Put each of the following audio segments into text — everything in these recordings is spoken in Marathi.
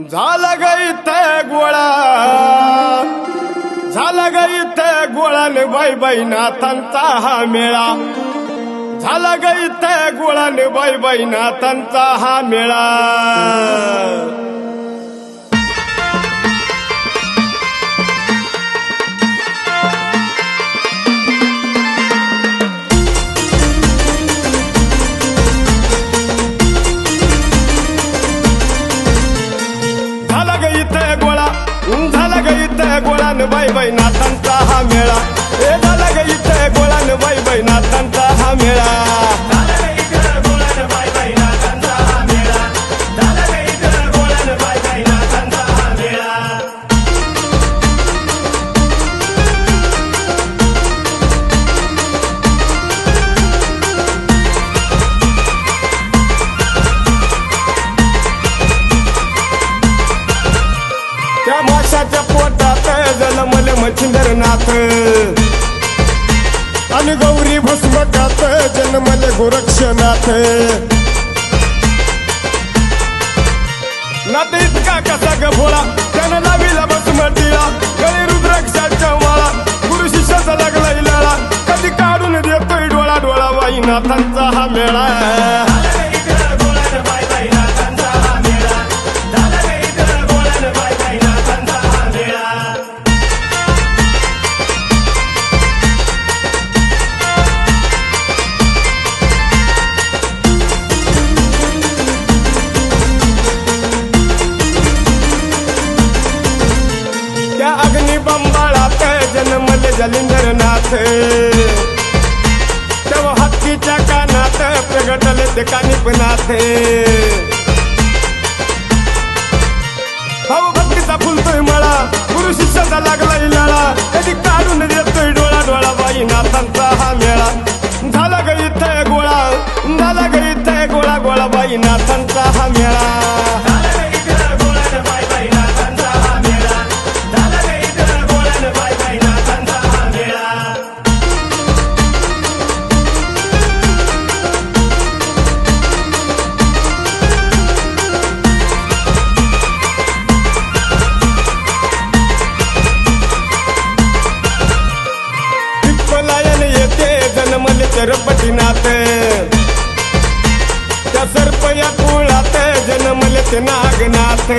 झाला ग इथं गोळा. झाला ग इथं गोळाने बाई बाई नाथांचा हा मेळा. झाला ग इथं गोळाने बाई बाई नाथांचा हा मेळा. झाला गईत इथं गोळान बाई बाई नाथांचा हा मेळा. पोटात जलमल मच्छिंदर नाथ. आणि गौरी भस्मकात जन्मले गोरक्षनाथ. नाथ इतका कसा ग भोळा त्यानं भस्म भस्मटीला गळी रुद्राक्षाच्या माळा गुरु शिष्याचा लागला इलाळा कधी काढून देतोय डोळा डोळा वाई नाथांचा हा मेळा. त्या अग्निबंबाळात जन्मले जलिंदरनाथ तेव्हा हत्तीच्या कानात प्रगटले ते कानिपनाथ. भाऊ भक्तीचा फुलतोय मळा गुरु शिष्याचा लागला इलाळा कधी काढून देतोय डोळा डोळा बाई नाथांचा हा मेळा. झाला ग इथं गोळा झाला ग इथं गोळा गोळा बाई नाथांचा हा मेळा. चरपटीनाथ त्या सर्प या कुळात जन्मले ते नागनाथ.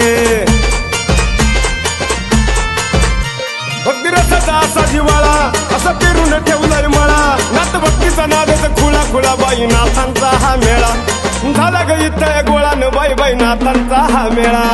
भक्तिरसाचा असा जिवाळा असा पेरून ठेवलाय मळा. नात भक्तीचा नादच खुळा खुळा बाई नाथांचा हा मेळा. झाला ग इथं गोळा न बाई बाई नाथांचा हा मेळा.